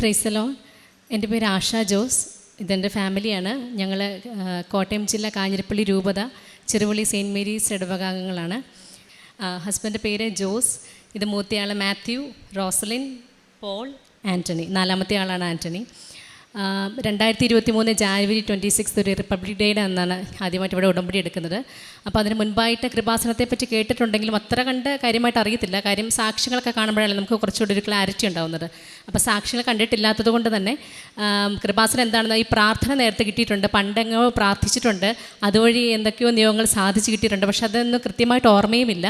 പ്രൈസലോ എന്റെ പേര് ആഷ ജോസ്. ഇതെന്റെ ഫാമിലിയാണ്. ഞങ്ങൾ കോട്ടയം ജില്ല കാഞ്ഞിരപ്പള്ളി രൂപത ചെറുപള്ളി സെയിന്റ് മേരീസ് ഇടവകാംഗങ്ങളാണ്. ഹസ്ബന്റെ പേര് ജോസ്. ഇത് മൂത്തയാൾ മാത്യു റോസലിൻ പോൾ ആന്റണി നാലാമത്തെ ആളാണ് ആന്റണി രണ്ടായിരത്തി ഇരുപത്തി മൂന്ന് ജാനുവരി ട്വന്റി സിക്സ് ഒരു റിപ്പബ്ലിക് ഡേയുടെ അന്നാണ് ആദ്യമായിട്ട് ഇവിടെ ഉടമ്പടി എടുക്കുന്നത്. അപ്പോൾ അതിന് മുൻപായിട്ട് കൃപാസനത്തെ പറ്റി കേട്ടിട്ടുണ്ടെങ്കിലും അത്ര കണ്ട് കാര്യമായിട്ട് അറിയത്തില്ല. കാര്യം സാക്ഷ്യങ്ങളൊക്കെ കാണുമ്പോഴാണ് നമുക്ക് കുറച്ചുകൂടി ഒരു ക്ലാരിറ്റി ഉണ്ടാവുന്നത്. അപ്പോൾ സാക്ഷികളെ കണ്ടിട്ടില്ലാത്തത് കൊണ്ട് തന്നെ കൃപാസന എന്താണെന്ന് ഈ പ്രാർത്ഥന നേരത്തെ കിട്ടിയിട്ടുണ്ട് പണ്ടെങ്ങോ പ്രാർത്ഥിച്ചിട്ടുണ്ട് അതുവഴി എന്തൊക്കെയോ നിയമങ്ങൾ സാധിച്ചു കിട്ടിയിട്ടുണ്ട് പക്ഷെ അതൊന്നും കൃത്യമായിട്ട് ഓർമ്മയുമില്ല.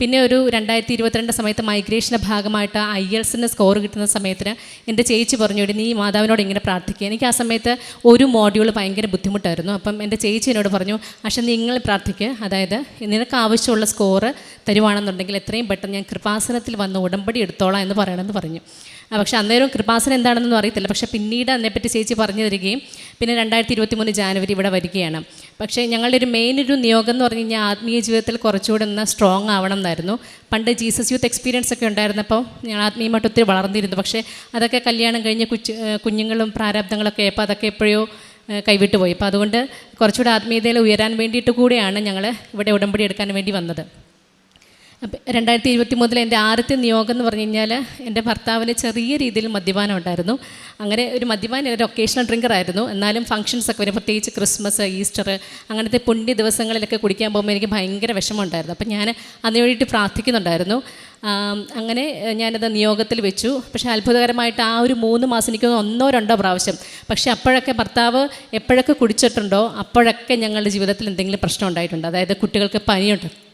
പിന്നെ ഒരു രണ്ടായിരത്തി ഇരുപത്തിരണ്ട് സമയത്ത് മൈഗ്രേഷന്റെ ഭാഗമായിട്ട് ഐ എൽസിന് സ്കോർ കിട്ടുന്ന സമയത്തിന് എന്റെ ചേച്ചി പറഞ്ഞു "എടി, നീ മാതാവിനോട് ഇങ്ങനെ പ്രാർത്ഥിക്കുക എനിക്ക് ആ സമയത്ത് ഒരു മോഡ്യൂൾ ഭയങ്കര ബുദ്ധിമുട്ടായിരുന്നു. അപ്പം എന്റെ ചേച്ചി എന്നോട് പറഞ്ഞു പക്ഷേ നിങ്ങൾ പ്രാർത്ഥിക്കുക അതായത് നിനക്ക് ആവശ്യമുള്ള സ്കോറ് തരുവാണെന്നുണ്ടെങ്കിൽ എത്രയും പെട്ടെന്ന് ഞാൻ കൃപാസനത്തിൽ വന്ന് ഉടമ്പടി എടുത്തോളാം എന്ന് പറയണമെന്ന് പറഞ്ഞു. പക്ഷേ അന്നേരം കൃപാസനം എന്താണെന്നൊന്നും അറിയത്തില്ല. പക്ഷെ പിന്നീട് അതിനെപ്പറ്റി ചേച്ചി പറഞ്ഞു തരികയും പിന്നെ രണ്ടായിരത്തി ഇരുപത്തി മൂന്ന് ജാനുവരി ഇവിടെ വരികയാണ്. പക്ഷേ ഞങ്ങളുടെ ഒരു മെയിൻ ഒരു നിയോഗം എന്ന് പറഞ്ഞു കഴിഞ്ഞാൽ ആത്മീയ ജീവിതത്തിൽ കുറച്ചുകൂടെ ഒന്ന് സ്ട്രോങ് ആവണം എന്നായിരുന്നു. പണ്ട് ജീസസ് യൂത്ത് എക്സ്പീരിയൻസ് ഒക്കെ ഉണ്ടായിരുന്നപ്പോൾ ഞങ്ങൾ ആത്മീയമായിട്ട് ഒത്തിരി വളർന്നിരുന്നു. പക്ഷേ അതൊക്കെ കല്യാണം കഴിഞ്ഞ് കുച്ച് കുഞ്ഞുങ്ങളും പ്രാരാബ്ദങ്ങളൊക്കെ ആയപ്പോൾ അതൊക്കെ എപ്പോഴോ കൈവിട്ട് പോയി. അപ്പോൾ അതുകൊണ്ട് കുറച്ചുകൂടെ ആത്മീയതയിൽ ഉയരാൻ വേണ്ടിയിട്ട് കൂടെയാണ് ഞങ്ങൾ ഇവിടെ ഉടമ്പടി എടുക്കാൻ വേണ്ടി വന്നത്. രണ്ടായിരത്തി ഇരുപത്തി മൂന്നിൽ എന്റെ ആദ്യത്തെ നിയോഗം എന്ന് പറഞ്ഞു കഴിഞ്ഞാൽ എന്റെ ഭർത്താവിന് ചെറിയ രീതിയിൽ മദ്യപാനം ഉണ്ടായിരുന്നു. അങ്ങനെ ഒരു മദ്യപാനം ഒരു ഒക്കേഷണൽ ഡ്രിങ്കർ ആയിരുന്നു. എന്നാലും ഫംഗ്ഷൻസ് ഒക്കെ വരും. പ്രത്യേകിച്ച് ക്രിസ്മസ് ഈസ്റ്റർ അങ്ങനത്തെ പുണ്യ ദിവസങ്ങളിലൊക്കെ കുടിക്കാൻ പോകുമ്പോൾ എനിക്ക് ഭയങ്കര വിഷമമുണ്ടായിരുന്നു. അപ്പം ഞാൻ അതിന് വേണ്ടിയിട്ട് പ്രാർത്ഥിക്കുന്നുണ്ടായിരുന്നു. അങ്ങനെ ഞാനത് നിയോഗത്തിൽ വെച്ചു. പക്ഷേ അത്ഭുതകരമായിട്ട് ആ ഒരു മൂന്ന് മാസം എനിക്ക് ഒന്നോ രണ്ടോ പ്രാവശ്യം. പക്ഷേ അപ്പോഴൊക്കെ ഭർത്താവ് എപ്പോഴൊക്കെ കുടിച്ചിട്ടുണ്ടോ അപ്പോഴൊക്കെ ഞങ്ങളുടെ ജീവിതത്തിൽ എന്തെങ്കിലും പ്രശ്നം ഉണ്ടായിട്ടുണ്ട്. അതായത് കുട്ടികൾക്ക് പനിയുണ്ട്.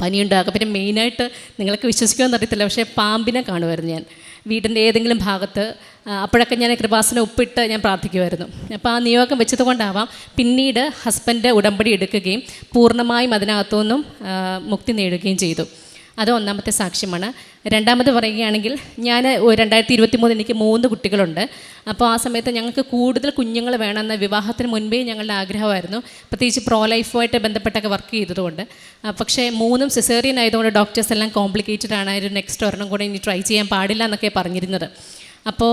പനിയുണ്ടാകും. പിന്നെ മെയിനായിട്ട് നിങ്ങൾക്ക് വിശ്വസിക്കുമെന്ന് അറിയത്തില്ല പക്ഷേ പാമ്പിനെ കാണുമായിരുന്നു ഞാൻ. വീടിന്റെ ഏതെങ്കിലും ഭാഗത്ത് അപ്പോഴൊക്കെ ഞാൻ കൃപാസനം ഉപ്പിട്ട് ഞാൻ പ്രാർത്ഥിക്കുമായിരുന്നു. അപ്പോൾ ആ നിയോഗം വെച്ചത് കൊണ്ടാവാം. പിന്നീട് ഹസ്ബൻഡ് ഉടമ്പടി എടുക്കുകയും പൂർണമായും അതിനകത്തുനിന്നും മുക്തി നേടുകയും ചെയ്തു. അത് ഒന്നാമത്തെ സാക്ഷ്യമാണ്. രണ്ടാമത് പറയുകയാണെങ്കിൽ ഞാൻ രണ്ടായിരത്തി ഇരുപത്തി മൂന്ന് എനിക്ക് മൂന്ന് കുട്ടികളുണ്ട്. അപ്പോൾ ആ സമയത്ത് ഞങ്ങൾക്ക് കൂടുതൽ കുഞ്ഞുങ്ങൾ വേണമെന്ന വിവാഹത്തിന് മുൻപേ ഞങ്ങളുടെ ആഗ്രഹമായിരുന്നു. പ്രത്യേകിച്ച് പ്രോ ലൈഫുമായിട്ട് ബന്ധപ്പെട്ടൊക്കെ വർക്ക് ചെയ്തതുകൊണ്ട്. പക്ഷേ മൂന്നും സിസേറിയൻ ആയതുകൊണ്ട് ഡോക്ടേഴ്സ് എല്ലാം കോംപ്ലിക്കേറ്റഡ് ആണ്. ഒരു നെക്സ്റ്റ് ഒരെണ്ണം കൂടെ ഇനി ട്രൈ ചെയ്യാൻ പാടില്ല എന്നൊക്കെ പറഞ്ഞിരുന്നത്. അപ്പോൾ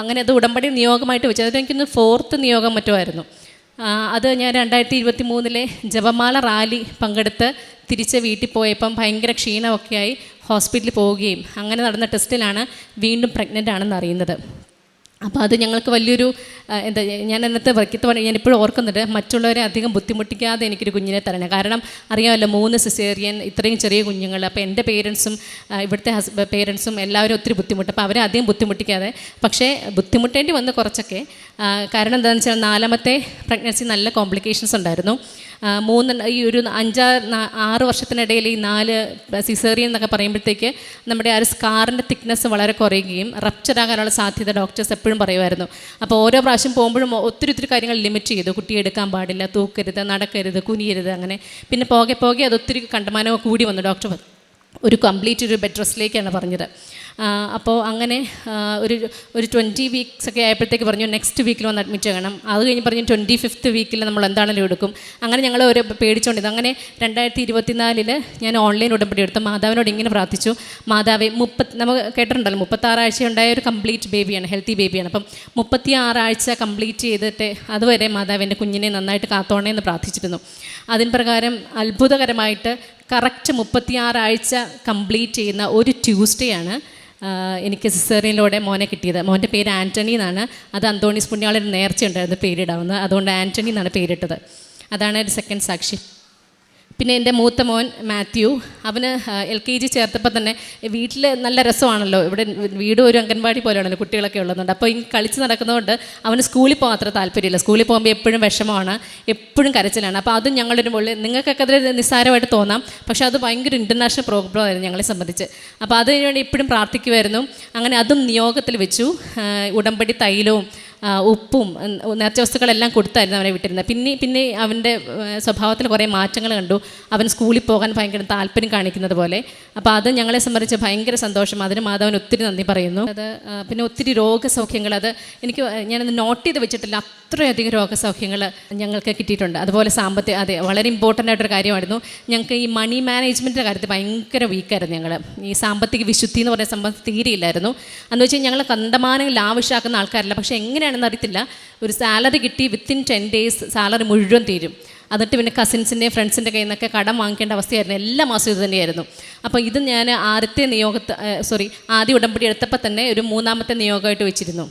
അങ്ങനെ അത് ഉടമ്പടി നിയോഗമായിട്ട് വെച്ചത് എനിക്കൊന്ന് ഫോർത്ത് നിയോഗം മറ്റുമായിരുന്നു. അത് ഞാൻ രണ്ടായിരത്തി ഇരുപത്തി മൂന്നിലെ ജപമാല റാലി പങ്കെടുത്ത് തിരിച്ച് വീട്ടിൽ പോയപ്പം ഭയങ്കര ക്ഷീണമൊക്കെയായി ഹോസ്പിറ്റലിൽ പോവുകയും അങ്ങനെ നടന്ന ടെസ്റ്റിലാണ് വീണ്ടും പ്രഗ്നന്റ് ആണെന്ന് അറിയുന്നത്. അപ്പോൾ അത് ഞങ്ങൾക്ക് വലിയൊരു എന്താ ഞാൻ അന്നത്തെ വൈക്കത്ത് പറഞ്ഞു ഞാൻ ഇപ്പോഴും ഓർക്കുന്നുണ്ട്. മറ്റുള്ളവരെ അധികം ബുദ്ധിമുട്ടിക്കാതെ എനിക്കൊരു കുഞ്ഞിനെ തരണം. കാരണം അറിയാമല്ലോ മൂന്ന് സിസേറിയൻ ഇത്രയും ചെറിയ കുഞ്ഞുങ്ങൾ. അപ്പോൾ എന്റെ പേരൻസും ഇവിടുത്തെ ഹസ് പേരൻസും എല്ലാവരും ഒത്തിരി ബുദ്ധിമുട്ട്. അപ്പോൾ അവരെ അധികം ബുദ്ധിമുട്ടിക്കാതെ. പക്ഷേ ബുദ്ധിമുട്ടേണ്ടി വന്ന് കുറച്ചൊക്കെ കാരണം എന്താണെന്ന് വെച്ചാൽ നാലാമത്തെ പ്രഗ്നൻസി നല്ല കോംപ്ലിക്കേഷൻസ് ഉണ്ടായിരുന്നു. മൂന്ന് ഈ ഒരു അഞ്ചാറ് ആറ് വർഷത്തിനിടയിൽ ഈ നാല് സിസേറിയൻ എന്നൊക്കെ പറയുമ്പോഴത്തേക്ക് നമ്മുടെ ആ ഒരു സ്കാറിന്റെ തിക്നെസ് വളരെ കുറയുകയും റപ്ചർ ആകാനുള്ള സാധ്യത ഡോക്ടേഴ്സ് എപ്പോഴും പറയുമായിരുന്നു. അപ്പോൾ ഓരോ പ്രാവശ്യം പോകുമ്പോഴും ഒത്തിരി ഒത്തിരി കാര്യങ്ങൾ ലിമിറ്റ് ചെയ്തു. കുട്ടിയെ എടുക്കാൻ പാടില്ല തൂക്കരുത് നടക്കരുത് കുനിയരുത് അങ്ങനെ. പിന്നെ പോകെ പോകെ അതൊത്തിരി കണ്ടമാനം കൂടി വന്നു. ഡോക്ടർ. ഒരു കംപ്ലീറ്റ് ഒരു ബെഡ് റെസ്റ്റിലേക്കാണ് പറഞ്ഞത്. അപ്പോൾ അങ്ങനെ ഒരു ഒരു ട്വന്റി വീക്സ് ഒക്കെ ആയപ്പോഴത്തേക്ക് പറഞ്ഞു നെക്സ്റ്റ് വീക്കിൽ വന്ന് അഡ്മിറ്റ് ചെയ്യണം. അത് കഴിഞ്ഞ് പറഞ്ഞു ട്വന്റി ഫിഫ്ത്ത് വീക്കിൽ നമ്മൾ എന്താണെങ്കിലും എടുക്കും. അങ്ങനെ ഞങ്ങൾ ഒരു പേടിച്ചുകൊണ്ടിരുന്നു അങ്ങനെ രണ്ടായിരത്തി ഇരുപത്തിനാലിൽ ഞാൻ ഓൺലൈൻ ഉടമ്പടി എടുത്തു മാതാവിനോട് ഇങ്ങനെ പ്രാർത്ഥിച്ചു. മാതാവെ മുപ്പത് നമുക്ക് കേട്ടിട്ടുണ്ടല്ലോ മുപ്പത്താറാഴ്ച ഉണ്ടായ ഒരു കംപ്ലീറ്റ് ബേബിയാണ് ഹെൽത്തി ബേബിയാണ് അപ്പം മുപ്പത്തി ആറാഴ്ച കംപ്ലീറ്റ് ചെയ്തിട്ട് അതുവരെ മാതാവ് എന്റെ കുഞ്ഞിനെ നന്നായിട്ട് കാത്തോണേ എന്ന് പ്രാർത്ഥിച്ചിരുന്നു. അതിന് പ്രകാരം അത്ഭുതകരമായിട്ട് കറക്റ്റ് മുപ്പത്തിയാറാഴ്ച കംപ്ലീറ്റ് ചെയ്യുന്ന ഒരു ട്യൂസ്ഡേ ആണ് എനിക്ക് സിസേറിയനിലൂടെ മോനെ കിട്ടിയത്. മോന്റെ പേര് ആന്റണി എന്നാണ്. അത് അന്തോണീസ് പുണ്യാളൊരു നേർച്ച ഉണ്ടായിരുന്നു പേരിടാവുന്നത്. അതുകൊണ്ട് ആന്റണി എന്നാണ് പേരിട്ടത്. അതാണ് ഒരു സെക്കൻഡ് സാക്ഷി. പിന്നെ എന്റെ മൂത്ത മോൻ മാത്യു അവന് എൽ കെ ജി ചേർത്തപ്പോൾ തന്നെ വീട്ടിൽ നല്ല രസമാണല്ലോ. ഇവിടെ വീട് ഒരു അംഗൻവാടി പോലെയാണല്ലോ കുട്ടികളൊക്കെ ഉള്ളതുകൊണ്ട്. അപ്പോൾ ഈ കളിച്ച് നടക്കുന്നതുകൊണ്ട് അവന് സ്കൂളിൽ പോകാൻ അത്ര താല്പര്യമില്ല. സ്കൂളിൽ പോകുമ്പോൾ എപ്പോഴും വിഷമമാണ് എപ്പോഴും കരച്ചിലാണ്. അപ്പോൾ അത് ഞങ്ങളൊരു മുകളിൽ നിങ്ങൾക്കൊക്കെ അതിൽ നിസ്സാരമായിട്ട് തോന്നാം. പക്ഷെ അത് ഭയങ്കര ഇന്റർനാഷണൽ പ്രോഗ്രാം ആയിരുന്നു ഞങ്ങളെ സംബന്ധിച്ച്. അപ്പോൾ അതിനുവേണ്ടി എപ്പോഴും പ്രാർത്ഥിക്കുമായിരുന്നു അങ്ങനെ അതും നിയോഗത്തിൽ വെച്ചു. ഉടമ്പടി തൈലവും ഉപ്പും നേർച്ച വസ്തുക്കളെല്ലാം കൊടുത്തായിരുന്നു അവനെ വിട്ടിരുന്നത്. പിന്നെ പിന്നെ അവന്റെ സ്വഭാവത്തിൽ കുറേ മാറ്റങ്ങൾ കണ്ടു. അവൻ സ്കൂളിൽ പോകാൻ ഭയങ്കര താല്പര്യം കാണിക്കുന്നത് പോലെ. അപ്പോൾ അത് ഞങ്ങളെ സംബന്ധിച്ച് ഭയങ്കര സന്തോഷം. അതിന് മാധവൻ ഒത്തിരി നന്ദി പറയുന്നു. അത് പിന്നെ ഒത്തിരി രോഗസൗഖ്യങ്ങൾ അത് എനിക്ക് ഞാനത് നോട്ട് ചെയ്ത് വെച്ചിട്ടില്ല. അത്രയധികം രോഗസൗഖ്യങ്ങൾ ഞങ്ങൾക്ക് കിട്ടിയിട്ടുണ്ട്. അതുപോലെ സാമ്പത്തിക അതെ വളരെ ഇമ്പോർട്ടന്റ് ആയിട്ടൊരു കാര്യമായിരുന്നു. ഞങ്ങൾക്ക് ഈ മണി മാനേജ്മെന്റിന്റെ കാര്യത്തിൽ ഭയങ്കര വീക്കായിരുന്നു ഞങ്ങൾ. ഈ സാമ്പത്തിക വിശുദ്ധി എന്ന് പറയുന്ന സംബന്ധം തീരെയില്ലായിരുന്നു. എന്ന് വെച്ചാൽ ഞങ്ങൾ കണ്ടമാനം ലാവിഷാക്കുന്ന ആൾക്കാരല്ല. പക്ഷേ എങ്ങനെയാണെന്ന് അറിയത്തില്ല. ഒരു സാലറി കിട്ടി വിത്തിൻ ടെൻ ഡേയ്സ് സാലറി മുഴുവൻ തീരും. എന്നിട്ട് പിന്നെ കസിൻസിന്റെയും ഫ്രണ്ട്സിന്റെ കയ്യിൽ നിന്നൊക്കെ കടം വാങ്ങിക്കേണ്ട അവസ്ഥയായിരുന്നു. എല്ലാ മാസവും ഇത് തന്നെയായിരുന്നു. അപ്പോൾ ഇത് ഞാൻ ആദ്യത്തെ നിയോഗത്തെ സോറി ആദ്യ ഉടമ്പടി എടുത്തപ്പോൾ തന്നെ ഒരു മൂന്നാമത്തെ നിയോഗമായിട്ട് വെച്ചിരുന്നു.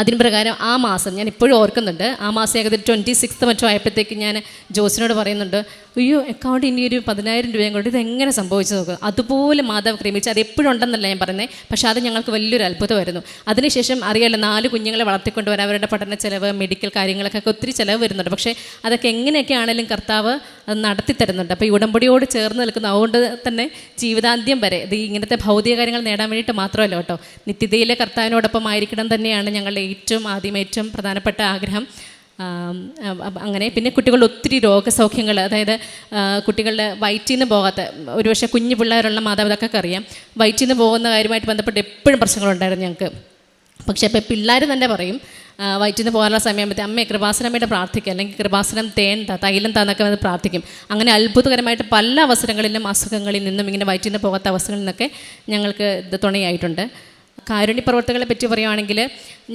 അതിന് പ്രകാരം ആ മാസം ഞാൻ ഇപ്പോഴും ഓർക്കുന്നുണ്ട്. ആ മാസം ഏകദേശം ട്വന്റി സിക്സ്ത് മറ്റോ ആയപ്പോഴത്തേക്ക് ഞാൻ ജോസിനോട് പറയുന്നുണ്ട് അയ്യോ അക്കൗണ്ട് ഇനി ഒരു പതിനായിരം രൂപയും കൊണ്ട് ഇത് എങ്ങനെ സംഭവിച്ചു നോക്കുക അതുപോലെ മാതാവ് ക്രമിച്ച് അത് എപ്പോഴും ഉണ്ടെന്നല്ല ഞാൻ പറയുന്നത് പക്ഷെ അത് ഞങ്ങൾക്ക് വലിയൊരു അത്ഭുതമായിരുന്നു. അതിനുശേഷം അറിയാലോ നാല് കുഞ്ഞുങ്ങളെ വളർത്തിക്കൊണ്ട് വരാൻ അവരുടെ പഠന ചിലവ് മെഡിക്കൽ കാര്യങ്ങളൊക്കെ ഒത്തിരി ചിലവ് വരുന്നുണ്ട്. പക്ഷേ അതൊക്കെ എങ്ങനെയൊക്കെ ആണെങ്കിലും കർത്താവ് അത് നടത്തി തരുന്നുണ്ട്. അപ്പോൾ ഈ ഉടമ്പടിയോട് ചേർന്ന് നിൽക്കുന്ന അതുകൊണ്ട് തന്നെ ജീവിതാന്ത്യം വരെ ഇത് ഇങ്ങനത്തെ ഭൗതിക കാര്യങ്ങൾ നേടാൻ വേണ്ടിയിട്ട് മാത്രമല്ല കേട്ടോ. നിത്യതയിലെ കർത്താവിനോടൊപ്പം ആയിരിക്കണം തന്നെയാണ് ഞങ്ങളുടെ ഏറ്റവും ആദ്യം ഏറ്റവും പ്രധാനപ്പെട്ട ആഗ്രഹം അങ്ങനെ പിന്നെ കുട്ടികളുടെ ഒത്തിരി രോഗസൗഖ്യങ്ങൾ അതായത് കുട്ടികളുടെ വയറ്റിൽ നിന്ന് പോകാത്ത ഒരുപക്ഷെ കുഞ്ഞു പിള്ളേരുള്ള മാതാപിതാക്കൾക്ക് അറിയാം വയറ്റിൽ നിന്ന് പോകുന്ന കാര്യമായിട്ട് ബന്ധപ്പെട്ട് എപ്പോഴും പ്രശ്നങ്ങളുണ്ടായിരുന്നു ഞങ്ങൾക്ക്. പക്ഷേ ഇപ്പോൾ പിള്ളേർ തന്നെ പറയും വയറ്റിൽ നിന്ന് പോകാനുള്ള സമയമാകുമ്പോൾ അമ്മയെ കൃപാസനമായിട്ട് പ്രാർത്ഥിക്കുക അല്ലെങ്കിൽ കൃപാസനം തേൻ തൈലം തന്നൊക്കെ വന്ന് പ്രാർത്ഥിക്കും. അങ്ങനെ അത്ഭുതകരമായിട്ട് പല അവസരങ്ങളിലും അസുഖങ്ങളിൽ നിന്നും ഇങ്ങനെ വയറ്റിൽ നിന്ന് പോകാത്ത അവസരങ്ങളിൽ നിന്നൊക്കെ ഞങ്ങൾക്ക് ഇത് തുണയായിട്ടുണ്ട്. കാരുണ്യ പ്രവർത്തകളെ പറ്റി പറയുവാണെങ്കിൽ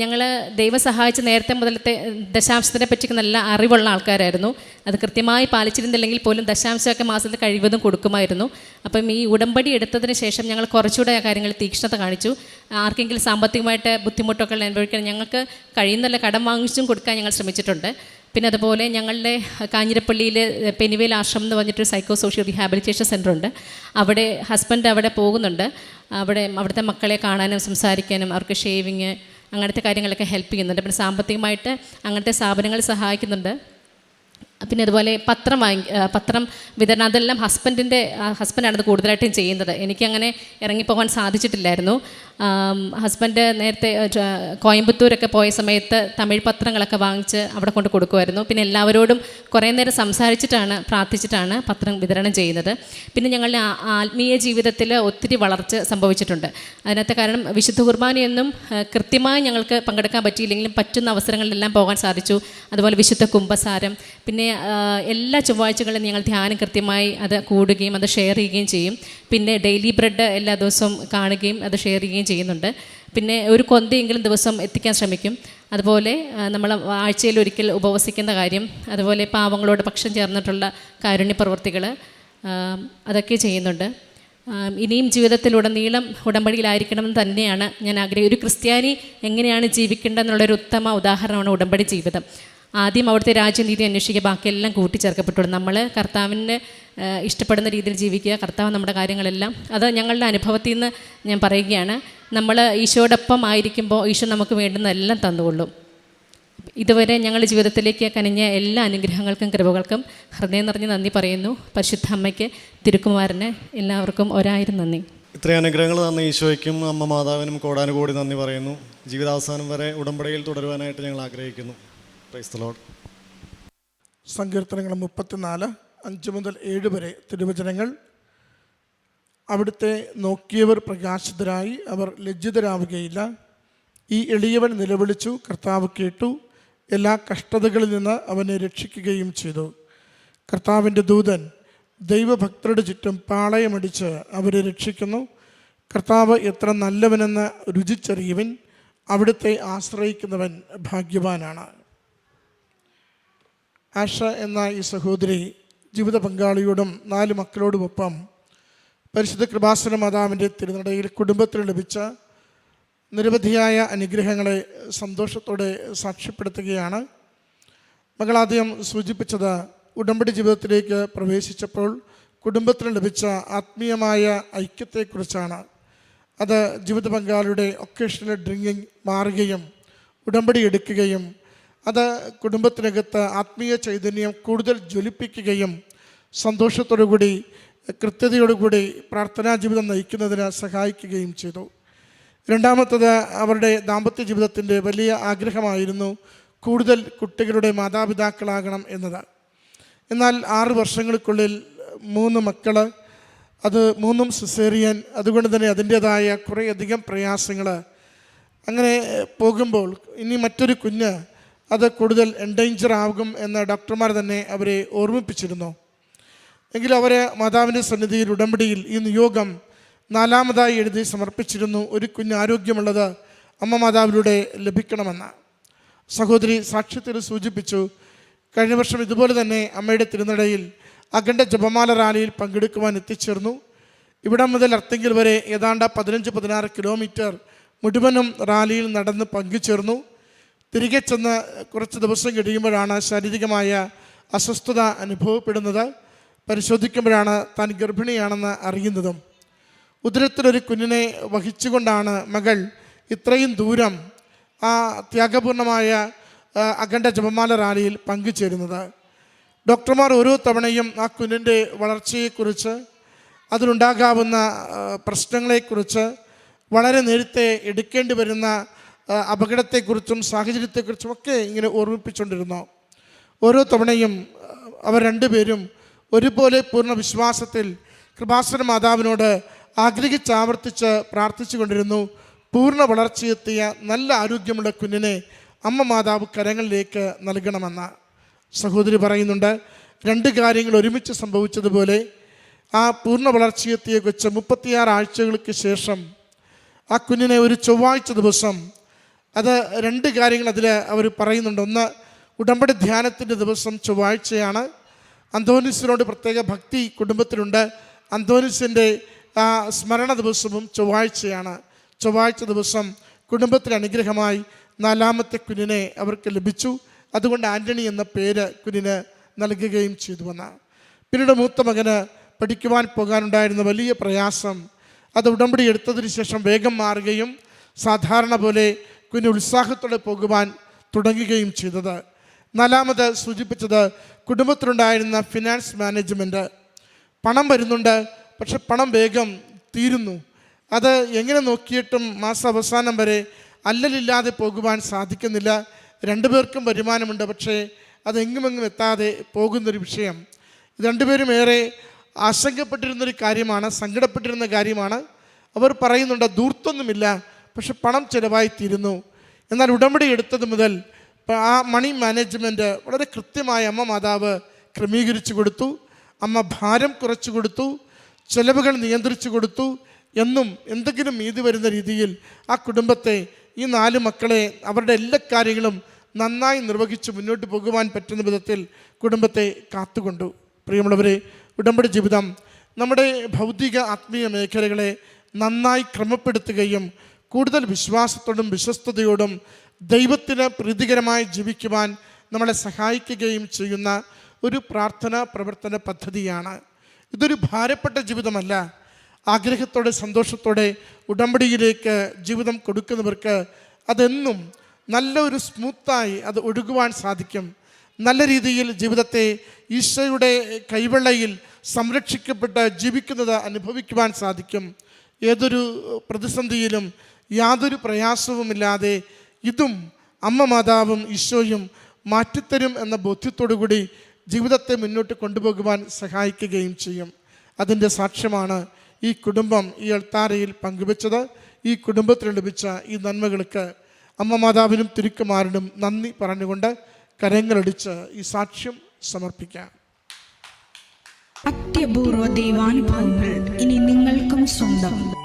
ഞങ്ങൾ ദൈവം സഹായിച്ച് നേരത്തെ മുതലത്തെ ദശാംശത്തിനെ പറ്റി നല്ല അറിവുള്ള ആൾക്കാരായിരുന്നു. അത് കൃത്യമായി പാലിച്ചിരുന്നില്ലെങ്കിൽ പോലും ദശാംശമൊക്കെ മാസത്തിൽ കഴിവതും കൊടുക്കുമായിരുന്നു. അപ്പം ഈ ഉടമ്പടി എടുത്തതിന് ശേഷം ഞങ്ങൾ കുറച്ചുകൂടെ ആ കാര്യങ്ങളിൽ തീക്ഷ്ണത കാണിച്ചു. ആർക്കെങ്കിലും സാമ്പത്തികമായിട്ട് ബുദ്ധിമുട്ടൊക്കെ അനുഭവിക്കാൻ ഞങ്ങൾക്ക് കഴിയുന്നല്ല കടം വാങ്ങിച്ചും കൊടുക്കാൻ ഞങ്ങൾ ശ്രമിച്ചിട്ടുണ്ട്. പിന്നെ അതുപോലെ ഞങ്ങളുടെ കാഞ്ഞിരപ്പള്ളിയിൽ പെനിവേൽ ആശ്രമം എന്ന് പറഞ്ഞിട്ടൊരു സൈക്കോ സോഷ്യൽ റീഹാബിലിറ്റേഷൻ സെന്റർ ഉണ്ട്. അവിടെ ഹസ്ബൻഡ് അവിടെ പോകുന്നുണ്ട്. അവിടെ അവിടുത്തെ മക്കളെ കാണാനും സംസാരിക്കാനും അവർക്ക് ഷേവിങ് അങ്ങനത്തെ കാര്യങ്ങളൊക്കെ ഹെൽപ്പ് ചെയ്യുന്നുണ്ട്. പിന്നെ സാമ്പത്തികമായിട്ട് അങ്ങനത്തെ സ്ഥാപനങ്ങൾ സഹായിക്കുന്നുണ്ട്. പിന്നെ അതുപോലെ പത്രം വാങ്ങി പത്രം വിതരണം. അതെല്ലാം ഹസ്ബൻഡിന്റെ ഹസ്ബൻഡാണ് അത് കൂടുതലായിട്ടും ചെയ്യുന്നത്. എനിക്കങ്ങനെ ഇറങ്ങിപ്പോകാൻ സാധിച്ചിട്ടില്ലായിരുന്നു. ഹസ്ബൻഡ് നേരത്തെ കോയമ്പത്തൂരൊക്കെ പോയ സമയത്ത് തമിഴ് പത്രങ്ങളൊക്കെ വാങ്ങിച്ച് അവിടെ കൊണ്ട് കൊടുക്കുമായിരുന്നു. പിന്നെ എല്ലാവരോടും കുറേ നേരം സംസാരിച്ചിട്ടാണ് പ്രാർത്ഥിച്ചിട്ടാണ് പത്രം വിതരണം ചെയ്യുന്നത്. പിന്നെ ഞങ്ങളുടെ ആത്മീയ ജീവിതത്തിൽ ഒത്തിരി വളർച്ച സംഭവിച്ചിട്ടുണ്ട്. അതിനകത്ത് കാരണം വിശുദ്ധ കുർബാനയൊന്നും കൃത്യമായി ഞങ്ങൾക്ക് പങ്കെടുക്കാൻ പറ്റിയില്ലെങ്കിലും പറ്റുന്ന അവസരങ്ങളിലെല്ലാം പോകാൻ സാധിച്ചു. അതുപോലെ വിശുദ്ധ കുംഭസാരം പിന്നെ ആ, എല്ലാ ചൊവ്വാഴ്ചകളിലും ഞങ്ങൾ ധ്യാനം കൃത്യമായി അത് കൂടുകയും അത് ഷെയർ ചെയ്യുകയും ചെയ്യും. പിന്നെ ഡെയിലി ബ്രെഡ് എല്ലാ ദിവസവും കാണുകയും അത് ഷെയർ ചെയ്യുകയും ചെയ്യുന്നുണ്ട്. പിന്നെ ഒരു കൊന്തയെങ്കിലും ദിവസം എത്തിക്കാൻ ശ്രമിക്കും. അതുപോലെ നമ്മൾ ആഴ്ചയിൽ ഒരിക്കൽ ഉപവസിക്കുന്ന കാര്യം അതുപോലെ പാവങ്ങളോട് പക്ഷം ചേർന്നിട്ടുള്ള കാരുണ്യ പ്രവർത്തികൾ അതൊക്കെ ചെയ്യുന്നുണ്ട്. ഇനിയും ജീവിതത്തിലുടനീളം ഉടമ്പടിയിലായിരിക്കണമെന്ന് തന്നെയാണ് ഞാൻ ആഗ്രഹം ഒരു ക്രിസ്ത്യാനി എങ്ങനെയാണ് ജീവിക്കേണ്ടതെന്നുള്ളൊരു ഉത്തമ ഉദാഹരണമാണ് ഉടമ്പടി ജീവിതം. ആദ്യം അവിടുത്തെ രാജ്യനീതി അന്വേഷിക്കുക ബാക്കിയെല്ലാം കൂട്ടിച്ചേർക്കപ്പെട്ടുള്ളൂ നമ്മൾ കർത്താവിന് ഇഷ്ടപ്പെടുന്ന രീതിയിൽ ജീവിക്കുക കർത്താവ് നമ്മുടെ കാര്യങ്ങളെല്ലാം. അത് ഞങ്ങളുടെ അനുഭവത്തിൽ നിന്ന് ഞാൻ പറയുകയാണ്. നമ്മൾ ഈശോടൊപ്പം ആയിരിക്കുമ്പോൾ ഈശോ നമുക്ക് വേണ്ടുന്നതെല്ലാം തന്നുകൊള്ളും. ഇതുവരെ ഞങ്ങളുടെ ജീവിതത്തിലേക്ക് കനിഞ്ഞ എല്ലാ അനുഗ്രഹങ്ങൾക്കും കൃപകൾക്കും ഹൃദയം നിറഞ്ഞ് നന്ദി പറയുന്നു. പരിശുദ്ധ അമ്മയ്ക്ക് തിരുക്കുമാരന് എല്ലാവർക്കും ഒരായിരം നന്ദി. ഇത്രയും അനുഗ്രഹങ്ങൾ തന്ന ഈശോയ്ക്കും അമ്മ മാതാവിനും കോടാനുകോടി നന്ദി പറയുന്നു. ജീവിതാവസാനം വരെ ഉടമ്പടിയിൽ തുടരുവാനായിട്ട് ഞങ്ങൾ ആഗ്രഹിക്കുന്നു. സങ്കീർത്തനങ്ങൾ മുപ്പത്തിനാല് അഞ്ച് മുതൽ ഏഴ് വരെ തിരുവചനങ്ങൾ. അവിടുത്തെ നോക്കിയവർ പ്രകാശിതരായി അവർ ലജ്ജിതരാവുകയില്ല. ഈ എളിയവൻ നിലവിളിച്ചു കർത്താവ് കേട്ടു. എല്ലാ കഷ്ടതകളിൽ നിന്ന് അവനെ രക്ഷിക്കുകയും ചെയ്തു. കർത്താവിന്റെ ദൂതൻ ദൈവഭക്തരുടെ ചുറ്റും പാളയമടിച്ച് അവരെ രക്ഷിക്കുന്നു. കർത്താവ് എത്ര നല്ലവനെന്ന് രുചിച്ചറിയുവൻ. അവിടുത്തെ ആശ്രയിക്കുന്നവൻ ഭാഗ്യവാനാണ്. ആഷ എന്ന ഈ സഹോദരി ജീവിത പങ്കാളിയോടും നാല് മക്കളോടുമൊപ്പം പരിശുദ്ധ കൃപാസന മാതാവിന്റെ തിരുനടയിൽ കുടുംബത്തിൽ ലഭിച്ച നിരവധിയായ അനുഗ്രഹങ്ങളെ സന്തോഷത്തോടെ സാക്ഷ്യപ്പെടുത്തുകയാണ്. മകളാദ്യം സൂചിപ്പിച്ചത് ഉടമ്പടി ജീവിതത്തിലേക്ക് പ്രവേശിച്ചപ്പോൾ കുടുംബത്തിന് ലഭിച്ച ആത്മീയമായ ഐക്യത്തെക്കുറിച്ചാണ്. അത് ജീവിത പങ്കാളിയുടെ ഒക്കേഷണൽ ഡ്രിങ്കിങ് മാറുകയും ഉടമ്പടി എടുക്കുകയും അത് കുടുംബത്തിനകത്ത് ആത്മീയ ചൈതന്യം കൂടുതൽ ജ്വലിപ്പിക്കുകയും സന്തോഷത്തോടുകൂടി കൃത്യതയോടുകൂടി പ്രാർത്ഥനാ ജീവിതം നയിക്കുന്നതിന് സഹായിക്കുകയും ചെയ്തു. രണ്ടാമത്തത് അവരുടെ ദാമ്പത്യ ജീവിതത്തിന്റെ വലിയ ആഗ്രഹമായിരുന്നു കൂടുതൽ കുട്ടികളുടെ മാതാപിതാക്കളാകണം എന്നത്. എന്നാൽ ആറ് വർഷങ്ങൾക്കുള്ളിൽ മൂന്ന് മക്കൾ അത് മൂന്നും സിസേറിയൻ അതുകൊണ്ട് തന്നെ അതിന്റേതായ കുറേയധികം പ്രയാസങ്ങൾ അങ്ങനെ പോകുമ്പോൾ ഇനി മറ്റൊരു കുഞ്ഞ് അത് കൂടുതൽ എൻഡേഞ്ചർ ആകും എന്ന് ഡോക്ടർമാർ തന്നെ അവരെ ഓർമ്മിപ്പിച്ചിരുന്നു. എങ്കിലും അവരെ മാതാവിന്റെ സന്നിധിയിൽ ഉടമ്പടിയിൽ ഈ നിയോഗം നാലാമതായി എഴുതി സമർപ്പിച്ചിരുന്നു. ഒരു കുഞ്ഞ് ആരോഗ്യമുള്ളത് അമ്മ മാതാവിലൂടെ ലഭിക്കണമെന്ന്. സഹോദരി സാക്ഷ്യത്തിൽ സൂചിപ്പിച്ചു കഴിഞ്ഞ വർഷം ഇതുപോലെ തന്നെ അമ്മയുടെ തിരുനടയിൽ അഖണ്ഡ ജപമാല റാലിയിൽ പങ്കെടുക്കുവാൻ എത്തിച്ചേർന്നു. ഇവിടം മുതൽ അർത്തിങ്കിൽ വരെ ഏതാണ്ട് പതിനഞ്ച് പതിനാറ് കിലോമീറ്റർ മുഴുവനും റാലിയിൽ നടന്ന് പങ്കുചേർന്നു. തിരികെ ചെന്ന് കുറച്ച് ദിവസം കഴിയുമ്പോഴാണ് ശാരീരികമായ അസ്വസ്ഥത അനുഭവപ്പെടുന്നത്. പരിശോധിക്കുമ്പോഴാണ് താൻ ഗർഭിണിയാണെന്ന് അറിയുന്നതും. ഉദരത്തിലൊരു കുഞ്ഞിനെ വഹിച്ചുകൊണ്ടാണ് മകൾ ഇത്രയും ദൂരം ആ ത്യാഗപൂർണമായ അഖണ്ഡ ജപമാല റാലിയിൽ പങ്കുചേരുന്നത്. ഡോക്ടർമാർ ഓരോ തവണയും ആ കുഞ്ഞിന്റെ വളർച്ചയെക്കുറിച്ച് അതിലുണ്ടാകാവുന്ന പ്രശ്നങ്ങളെക്കുറിച്ച് വളരെ നേരത്തെ എടുക്കേണ്ടി വരുന്ന അപകടത്തെക്കുറിച്ചും സാഹചര്യത്തെക്കുറിച്ചും ഒക്കെ ഇങ്ങനെ ഓർമ്മിപ്പിച്ചുകൊണ്ടിരുന്നു. ഓരോ തവണയും അവർ രണ്ടുപേരും ഒരുപോലെ പൂർണ വിശ്വാസത്തിൽ കൃപാസന മാതാവിനോട് ആഗ്രഹിച്ചാവർത്തിച്ച് പ്രാർത്ഥിച്ചു കൊണ്ടിരുന്നു പൂർണ വളർച്ചയെത്തിയ നല്ല ആരോഗ്യമുള്ള കുഞ്ഞിനെ അമ്മ മാതാവ് കരങ്ങളിലേക്ക് നൽകണമെന്ന് സഹോദരി പറയുന്നുണ്ട്. രണ്ട് കാര്യങ്ങൾ ഒരുമിച്ച് സംഭവിച്ചതുപോലെ ആ പൂർണ വളർച്ചയെത്തിയ കൊച്ച് മുപ്പത്തിയാറ് ആഴ്ചകൾക്ക് ശേഷം ആ കുഞ്ഞിനെ ഒരു ചൊവ്വാഴ്ച ദിവസം അത് രണ്ട് കാര്യങ്ങൾ അതിൽ അവർ പറയുന്നുണ്ട്. ഒന്ന് ഉടമ്പടി ധ്യാനത്തിന്റെ ദിവസം ചൊവ്വാഴ്ചയാണ്. അന്തോനിസിനോട് പ്രത്യേക ഭക്തി കുടുംബത്തിലുണ്ട്. അന്തോനിസിന്റെ ആ സ്മരണ ദിവസവും ചൊവ്വാഴ്ചയാണ്. ചൊവ്വാഴ്ച ദിവസം കുടുംബത്തിന് അനുഗ്രഹമായി നാലാമത്തെ കുഞ്ഞിനെ അവർക്ക് ലഭിച്ചു. അതുകൊണ്ട് ആന്റണി എന്ന പേര് കുഞ്ഞിന് നൽകുകയും ചെയ്തുവെന്ന് പിന്നീട് മൂത്ത മകന് പഠിക്കുവാൻ പോകാനുണ്ടായിരുന്ന വലിയ പ്രയാസം. അത് ഉടമ്പടി എടുത്തതിന് ശേഷം വേഗം മാറുകയും സാധാരണ പോലെ കുഞ്ഞ് ഉത്സാഹത്തോടെ പോകുവാൻ തുടങ്ങുകയും ചെയ്തത്. നാലാമത് സൂചിപ്പിച്ചത് കുടുംബത്തിലുണ്ടായിരുന്ന ഫിനാൻസ് മാനേജ്മെന്റ് പണം വരുന്നുണ്ട് പക്ഷെ പണം വേഗം തീരുന്നു. അത് എങ്ങനെ നോക്കിയിട്ടും മാസാവസാനം വരെ അല്ലലില്ലാതെ പോകുവാൻ സാധിക്കുന്നില്ല. രണ്ടുപേർക്കും വരുമാനമുണ്ട് പക്ഷേ അതെങ്ങുമെങ്ങും എത്താതെ പോകുന്നൊരു വിഷയം. രണ്ടുപേരും ഏറെ ആശങ്കപ്പെട്ടിരുന്നൊരു കാര്യമാണ് സങ്കടപ്പെട്ടിരുന്ന കാര്യമാണ്. അവർ പറയുന്നുണ്ട് ദൂർത്തൊന്നുമില്ല പക്ഷെ പണം ചിലവായി തീരുന്നു എന്നാൽ ഉടമ്പടി എടുത്തത് മുതൽ ആ മണി മാനേജ്മെന്റ് വളരെ കൃത്യമായി അമ്മ മാതാവ് ക്രമീകരിച്ചു കൊടുത്തു. അമ്മ ഭാരം കുറച്ചു കൊടുത്തു. ചെലവുകൾ നിയന്ത്രിച്ചു കൊടുത്തു. എന്നും എന്തെങ്കിലും മീതി വരുന്ന രീതിയിൽ ആ കുടുംബത്തെ ഈ നാല് മക്കളെ അവരുടെ എല്ലാ കാര്യങ്ങളും നന്നായി നിർവഹിച്ച് മുന്നോട്ട് പോകുവാൻ പറ്റുന്ന വിധത്തിൽ കുടുംബത്തെ കാത്തുകൊണ്ടു. പ്രിയമുള്ളവരെ ഉടമ്പടി ജീവിതം നമ്മുടെ ഭൗതിക ആത്മീയ മേഖലകളെ നന്നായി ക്രമപ്പെടുത്തുകയും കൂടുതൽ വിശ്വാസത്തോടും വിശ്വസ്തയോടും ദൈവത്തിന് പ്രീതികരമായി ജീവിക്കുവാൻ നമ്മളെ സഹായിക്കുകയും ചെയ്യുന്ന ഒരു പ്രാർത്ഥന പ്രവർത്തന പദ്ധതിയാണ്. ഇതൊരു ഭാരപ്പെട്ട ജീവിതമല്ല. ആഗ്രഹത്തോടെ സന്തോഷത്തോടെ ഉടമ്പടിയിലേക്ക് ജീവിതം കൊടുക്കുന്നവർക്ക് അതെന്നും നല്ല ഒരു സ്മൂത്തായി അത് ഒഴുകുവാൻ സാധിക്കും. നല്ല രീതിയിൽ ജീവിതത്തെ ഈശോയുടെ കൈവെള്ളയിൽ സംരക്ഷിക്കപ്പെട്ട് ജീവിക്കുന്നത് അനുഭവിക്കുവാൻ സാധിക്കും. ഏതൊരു പ്രതിസന്ധിയിലും യാതൊരു പ്രയാസവുമില്ലാതെ ഇതും അമ്മ മാതാവും ഈശോയും മാറ്റിത്തരും എന്ന ബോധ്യത്തോടു കൂടി ജീവിതത്തെ മുന്നോട്ട് കൊണ്ടുപോകുവാൻ സഹായിക്കുകയും ചെയ്യും. അതിന്റെ സാക്ഷ്യമാണ് ഈ കുടുംബം ഈ അൾത്താരയിൽ പങ്കുവെച്ചത്. ഈ കുടുംബത്തിന് ലഭിച്ച ഈ നന്മകൾക്ക് അമ്മ മാതാവിനും തിരുക്കുമാരനും നന്ദി പറഞ്ഞുകൊണ്ട് കരങ്ങളടിച്ച് ഈ സാക്ഷ്യം സമർപ്പിക്കാം. അത്യപൂർവ ദൈവാനുഭവങ്ങൾ ഇനി നിങ്ങൾക്കും സ്വന്തം.